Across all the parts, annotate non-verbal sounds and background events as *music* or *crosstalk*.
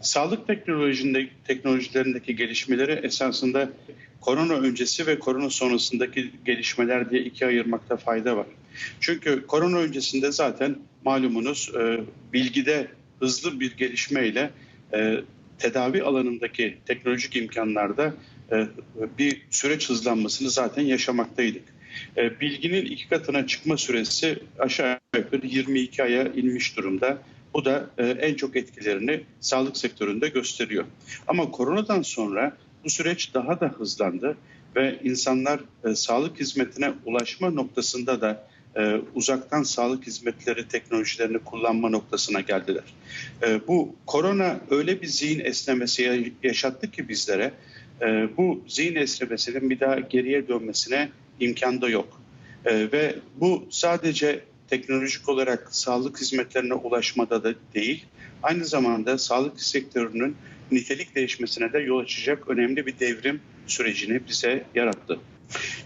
Sağlık teknolojinde, teknolojilerindeki gelişmeleri esasında korona öncesi ve korona sonrasındaki gelişmeler diye ikiye ayırmakta fayda var. Çünkü korona öncesinde zaten malumunuz e, bilgide hızlı bir gelişmeyle e, tedavi alanındaki teknolojik imkanlarda e, bir süreç hızlanmasını zaten yaşamaktaydık. E, bilginin iki katına çıkma süresi aşağı yukarı 22 aya inmiş durumda. Bu da e, en çok etkilerini sağlık sektöründe gösteriyor. Ama koronadan sonra bu süreç daha da hızlandı ve insanlar e, sağlık hizmetine ulaşma noktasında da e, uzaktan sağlık hizmetleri teknolojilerini kullanma noktasına geldiler. Bu korona öyle bir zihin esnemesi yaşattı ki bizlere bu zihin esnemesinin bir daha geriye dönmesine imkan da yok. Ve bu sadece teknolojik olarak sağlık hizmetlerine ulaşmada da değil, aynı zamanda sağlık sektörünün nitelik değişmesine de yol açacak önemli bir devrim sürecini bize yarattı.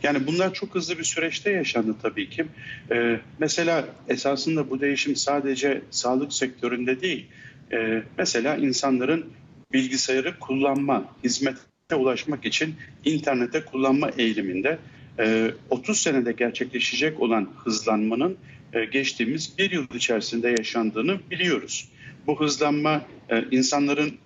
Yani bunlar çok hızlı bir süreçte yaşandı tabii ki. Ee, mesela esasında bu değişim sadece sağlık sektöründe değil, ee, mesela insanların bilgisayarı kullanma, hizmete ulaşmak için internete kullanma eğiliminde 30 e, senede gerçekleşecek olan hızlanmanın geçtiğimiz bir yıl içerisinde yaşandığını biliyoruz. Bu hızlanma e, insanların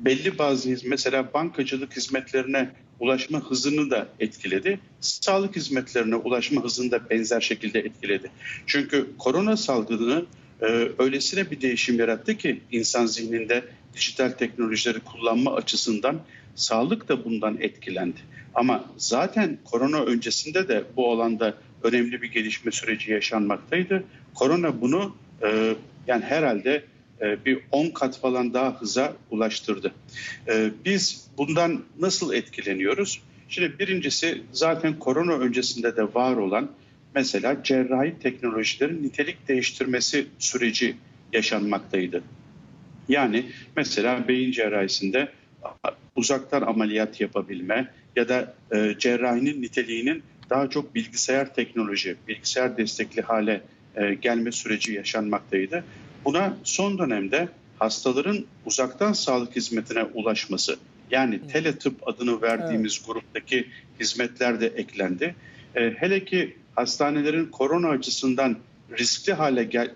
belli bazı mesela bankacılık hizmetlerine ulaşma hızını da etkiledi. Sağlık hizmetlerine ulaşma hızını da benzer şekilde etkiledi. Çünkü korona salgını e, öylesine bir değişim yarattı ki insan zihninde dijital teknolojileri kullanma açısından sağlık da bundan etkilendi. Ama zaten korona öncesinde de bu alanda önemli bir gelişme süreci yaşanmaktaydı. Korona bunu e, yani herhalde e, bir 10 kat falan daha hıza ulaştırdı. E, biz bundan nasıl etkileniyoruz? Şimdi birincisi zaten korona öncesinde de var olan mesela cerrahi teknolojilerin nitelik değiştirmesi süreci yaşanmaktaydı. Yani mesela beyin cerrahisinde uzaktan ameliyat yapabilme ya da e, cerrahinin niteliğinin daha çok bilgisayar teknoloji, bilgisayar destekli hale e, gelme süreci yaşanmaktaydı. Buna son dönemde hastaların uzaktan sağlık hizmetine ulaşması yani teletıp adını verdiğimiz evet. gruptaki hizmetler de eklendi. E, hele ki hastanelerin korona açısından riskli hale gel,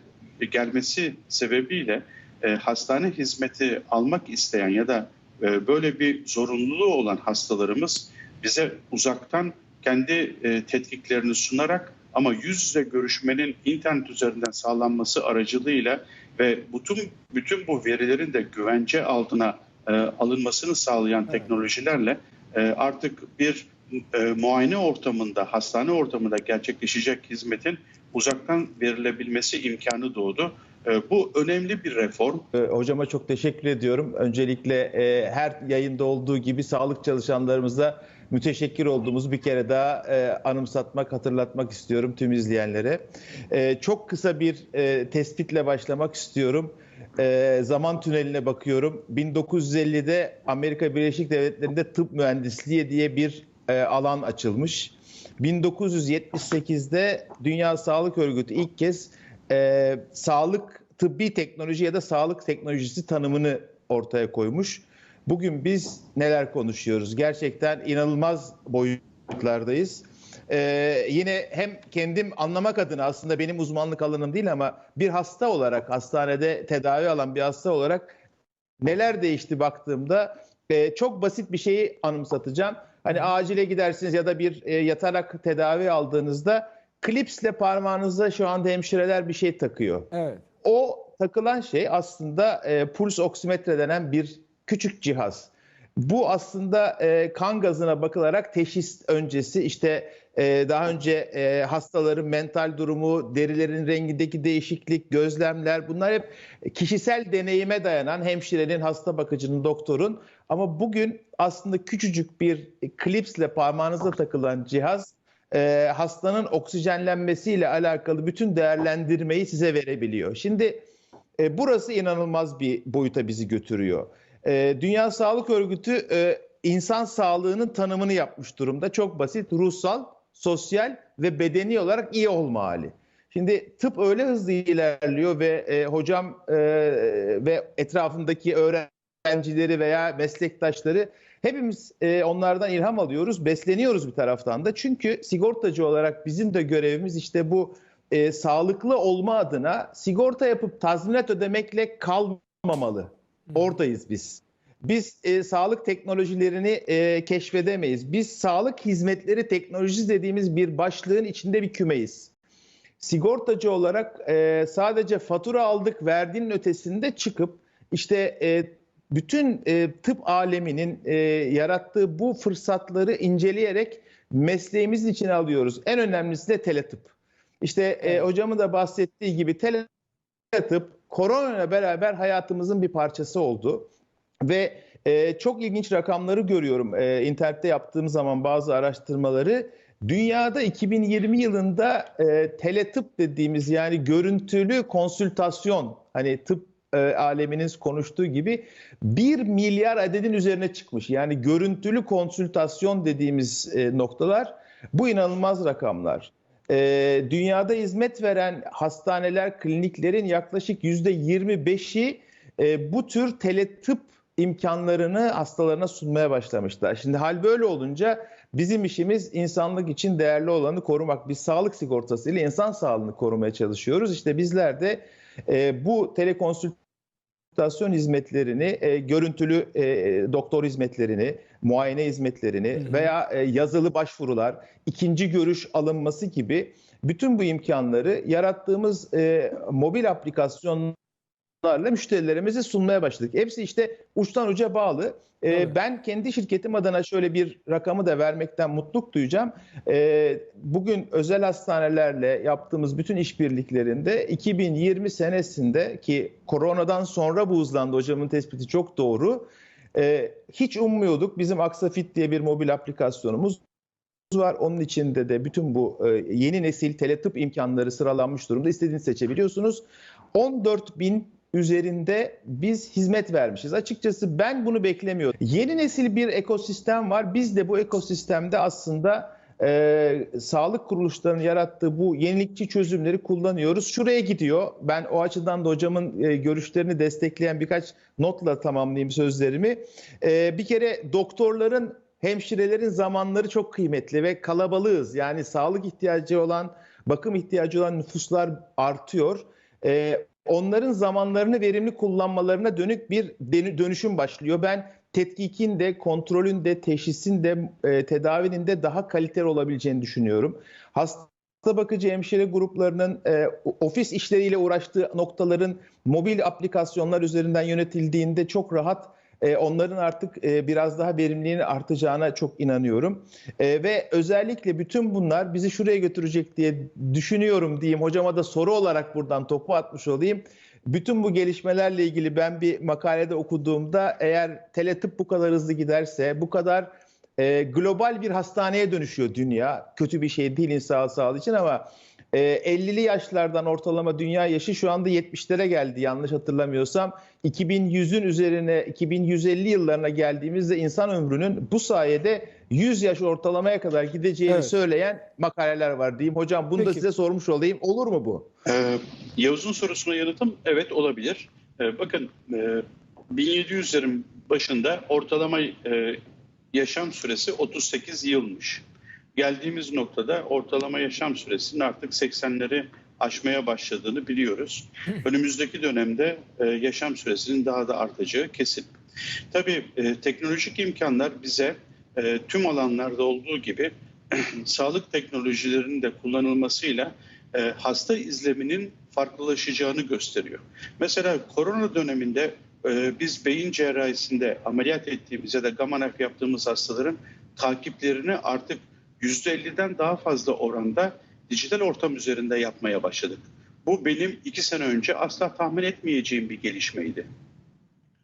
gelmesi sebebiyle e, hastane hizmeti almak isteyen ya da böyle bir zorunluluğu olan hastalarımız bize uzaktan kendi e, tetkiklerini sunarak ama yüz yüze görüşmenin internet üzerinden sağlanması aracılığıyla ve bütün bütün bu verilerin de güvence altına e, alınmasını sağlayan teknolojilerle e, artık bir e, muayene ortamında, hastane ortamında gerçekleşecek hizmetin uzaktan verilebilmesi imkanı doğdu. E, bu önemli bir reform. E, hocama çok teşekkür ediyorum. Öncelikle e, her yayında olduğu gibi sağlık çalışanlarımıza müteşekkir olduğumuzu bir kere daha e, anımsatmak, hatırlatmak istiyorum tüm izleyenlere. E, çok kısa bir tespitle başlamak istiyorum. Zaman tüneline bakıyorum. 1950'de Amerika Birleşik Devletleri'nde tıp mühendisliği diye bir alan açılmış. 1978'de Dünya Sağlık Örgütü ilk kez e, sağlık tıbbi teknoloji ya da sağlık teknolojisi tanımını ortaya koymuş. Bugün biz neler konuşuyoruz? Gerçekten inanılmaz boyutlardayız. Ee, yine hem kendim anlamak adına aslında benim uzmanlık alanım değil ama bir hasta olarak hastanede tedavi alan bir hasta olarak neler değişti baktığımda e, çok basit bir şeyi anımsatacağım. Hani acile gidersiniz ya da bir e, yatarak tedavi aldığınızda klipsle parmağınıza şu anda hemşireler bir şey takıyor. Evet. O takılan şey aslında e, puls oksimetre denen bir küçük cihaz. Bu aslında e, kan gazına bakılarak teşhis öncesi işte e, daha önce e, hastaların mental durumu, derilerin rengindeki değişiklik, gözlemler bunlar hep kişisel deneyime dayanan hemşirenin, hasta bakıcının, doktorun. Ama bugün aslında küçücük bir klipsle parmağınıza takılan cihaz e, hastanın oksijenlenmesiyle alakalı bütün değerlendirmeyi size verebiliyor. Şimdi e, burası inanılmaz bir boyuta bizi götürüyor. E, Dünya Sağlık Örgütü e, insan sağlığının tanımını yapmış durumda. Çok basit, ruhsal, sosyal ve bedeni olarak iyi olma hali. Şimdi tıp öyle hızlı ilerliyor ve e, hocam e, ve etrafındaki öğrencileri veya meslektaşları hepimiz e, onlardan ilham alıyoruz, besleniyoruz bir taraftan da. Çünkü sigortacı olarak bizim de görevimiz işte bu e, sağlıklı olma adına sigorta yapıp tazminat ödemekle kalmamalı. Oradayız biz. Biz e, sağlık teknolojilerini e, keşfedemeyiz. Biz sağlık hizmetleri teknolojisi dediğimiz bir başlığın içinde bir kümeyiz. Sigortacı olarak e, sadece fatura aldık verdiğinin ötesinde çıkıp işte e, bütün e, tıp aleminin e, yarattığı bu fırsatları inceleyerek mesleğimizin içine alıyoruz. En önemlisi de teletıp. İşte e, hocamın da bahsettiği gibi teletıp korona ile beraber hayatımızın bir parçası oldu. Ve e, çok ilginç rakamları görüyorum e, internette yaptığım zaman bazı araştırmaları. Dünyada 2020 yılında e, teletıp dediğimiz yani görüntülü konsültasyon hani tıp e, aleminin konuştuğu gibi 1 milyar adedin üzerine çıkmış. Yani görüntülü konsültasyon dediğimiz e, noktalar bu inanılmaz rakamlar. E, dünyada hizmet veren hastaneler, kliniklerin yaklaşık %25'i e, bu tür teletıp imkanlarını hastalarına sunmaya başlamışlar. Şimdi hal böyle olunca bizim işimiz insanlık için değerli olanı korumak. Biz sağlık sigortası ile insan sağlığını korumaya çalışıyoruz. İşte bizler de e, bu telekonsültasyon hizmetlerini, e, görüntülü e, doktor hizmetlerini, muayene hizmetlerini hı hı. veya e, yazılı başvurular, ikinci görüş alınması gibi bütün bu imkanları yarattığımız e, mobil aplikasyonlar larla müşterilerimize sunmaya başladık. Hepsi işte uçtan uca bağlı. Ee, evet. Ben kendi şirketim adına şöyle bir rakamı da vermekten mutluluk duyacağım. Ee, bugün özel hastanelerle yaptığımız bütün işbirliklerinde 2020 senesinde ki koronadan sonra bu hızlandı hocamın tespiti çok doğru. Ee, hiç ummuyorduk. Bizim Aksafit diye bir mobil aplikasyonumuz var. Onun içinde de bütün bu e, yeni nesil teletıp imkanları sıralanmış durumda. İstediğinizi seçebiliyorsunuz. 14 bin üzerinde biz hizmet vermişiz. Açıkçası ben bunu beklemiyordum. Yeni nesil bir ekosistem var. Biz de bu ekosistemde aslında e, sağlık kuruluşlarının yarattığı bu yenilikçi çözümleri kullanıyoruz. Şuraya gidiyor. Ben o açıdan da hocamın e, görüşlerini destekleyen birkaç notla tamamlayayım sözlerimi. E, bir kere doktorların, hemşirelerin zamanları çok kıymetli ve kalabalığız. Yani sağlık ihtiyacı olan, bakım ihtiyacı olan nüfuslar artıyor. E, onların zamanlarını verimli kullanmalarına dönük bir dönüşüm başlıyor. Ben tetkikin de, kontrolün de, teşhisin de, e, tedavinin de daha kaliteli olabileceğini düşünüyorum. Hasta bakıcı hemşire gruplarının e, ofis işleriyle uğraştığı noktaların mobil aplikasyonlar üzerinden yönetildiğinde çok rahat e, onların artık e, biraz daha verimliliğinin artacağına çok inanıyorum. E, ve özellikle bütün bunlar bizi şuraya götürecek diye düşünüyorum diyeyim. Hocama da soru olarak buradan topu atmış olayım. Bütün bu gelişmelerle ilgili ben bir makalede okuduğumda eğer teletıp bu kadar hızlı giderse, bu kadar global bir hastaneye dönüşüyor dünya. Kötü bir şey değil insan sağlığı için ama 50'li ee, yaşlardan ortalama dünya yaşı şu anda 70'lere geldi yanlış hatırlamıyorsam. 2100'ün üzerine 2150 yıllarına geldiğimizde insan ömrünün bu sayede 100 yaş ortalamaya kadar gideceğini evet. söyleyen makaleler var diyeyim. Hocam bunu Peki. da size sormuş olayım. Olur mu bu? Ee, Yavuz'un sorusuna yanıtım evet olabilir. Ee, bakın e, 1700'lerin başında ortalama e, yaşam süresi 38 yılmış geldiğimiz noktada ortalama yaşam süresinin artık 80'leri aşmaya başladığını biliyoruz. Önümüzdeki dönemde e, yaşam süresinin daha da artacağı kesin. Tabii e, teknolojik imkanlar bize e, tüm alanlarda olduğu gibi *clears throat* sağlık teknolojilerinin de kullanılmasıyla e, hasta izleminin farklılaşacağını gösteriyor. Mesela korona döneminde e, biz beyin cerrahisinde ameliyat ettiğimiz ya da gamma yaptığımız hastaların takiplerini artık %50'den daha fazla oranda dijital ortam üzerinde yapmaya başladık. Bu benim iki sene önce asla tahmin etmeyeceğim bir gelişmeydi.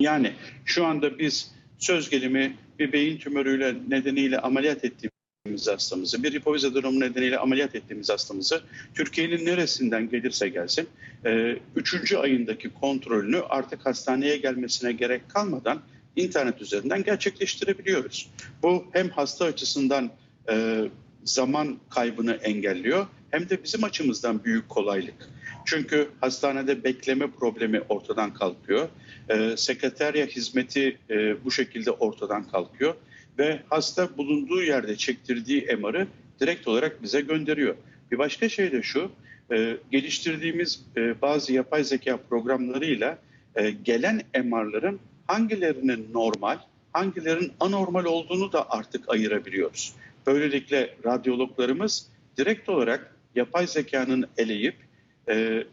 Yani şu anda biz söz gelimi bir beyin tümörüyle nedeniyle ameliyat ettiğimiz hastamızı, bir hipofiz adenomu nedeniyle ameliyat ettiğimiz hastamızı Türkiye'nin neresinden gelirse gelsin, e, üçüncü ayındaki kontrolünü artık hastaneye gelmesine gerek kalmadan internet üzerinden gerçekleştirebiliyoruz. Bu hem hasta açısından e, zaman kaybını engelliyor hem de bizim açımızdan büyük kolaylık. Çünkü hastanede bekleme problemi ortadan kalkıyor. E, sekreterya hizmeti e, bu şekilde ortadan kalkıyor ve hasta bulunduğu yerde çektirdiği MR'ı direkt olarak bize gönderiyor. Bir başka şey de şu, e, geliştirdiğimiz e, bazı yapay zeka programlarıyla e, gelen MR'ların hangilerinin normal, hangilerinin anormal olduğunu da artık ayırabiliyoruz. Böylelikle radyologlarımız direkt olarak yapay zekanın eleyip e,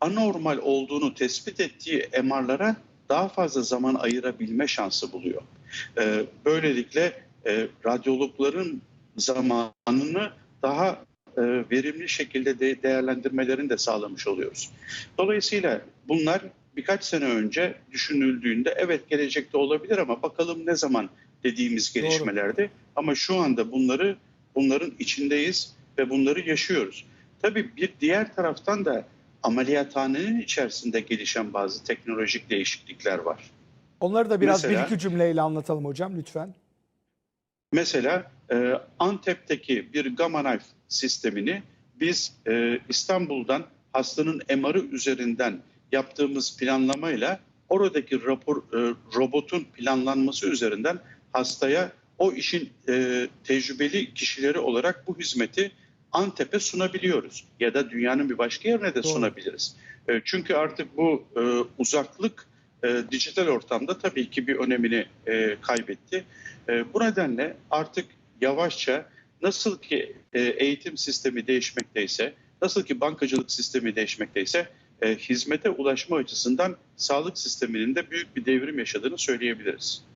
anormal olduğunu tespit ettiği MR'lara daha fazla zaman ayırabilme şansı buluyor. E, böylelikle e, radyologların zamanını daha e, verimli şekilde de değerlendirmelerini de sağlamış oluyoruz. Dolayısıyla bunlar birkaç sene önce düşünüldüğünde evet gelecekte olabilir ama bakalım ne zaman dediğimiz gelişmelerdi. Ama şu anda bunları bunların içindeyiz ve bunları yaşıyoruz. Tabii bir diğer taraftan da ameliyathanenin içerisinde gelişen bazı teknolojik değişiklikler var. Onları da biraz Mesela- bir iki cümleyle anlatalım hocam lütfen. Mesela e, Antep'teki bir Gamma Knife sistemini biz e, İstanbul'dan hastanın MR'ı üzerinden yaptığımız planlamayla oradaki rapor e, robotun planlanması üzerinden hastaya o işin e, tecrübeli kişileri olarak bu hizmeti Antep'e sunabiliyoruz ya da dünyanın bir başka yerine de Doğru. sunabiliriz. E, çünkü artık bu e, uzaklık e, dijital ortamda tabii ki bir önemini e, kaybetti. E, bu nedenle artık yavaşça nasıl ki e, eğitim sistemi değişmekteyse, nasıl ki bankacılık sistemi değişmekteyse e, hizmete ulaşma açısından sağlık sisteminin de büyük bir devrim yaşadığını söyleyebiliriz.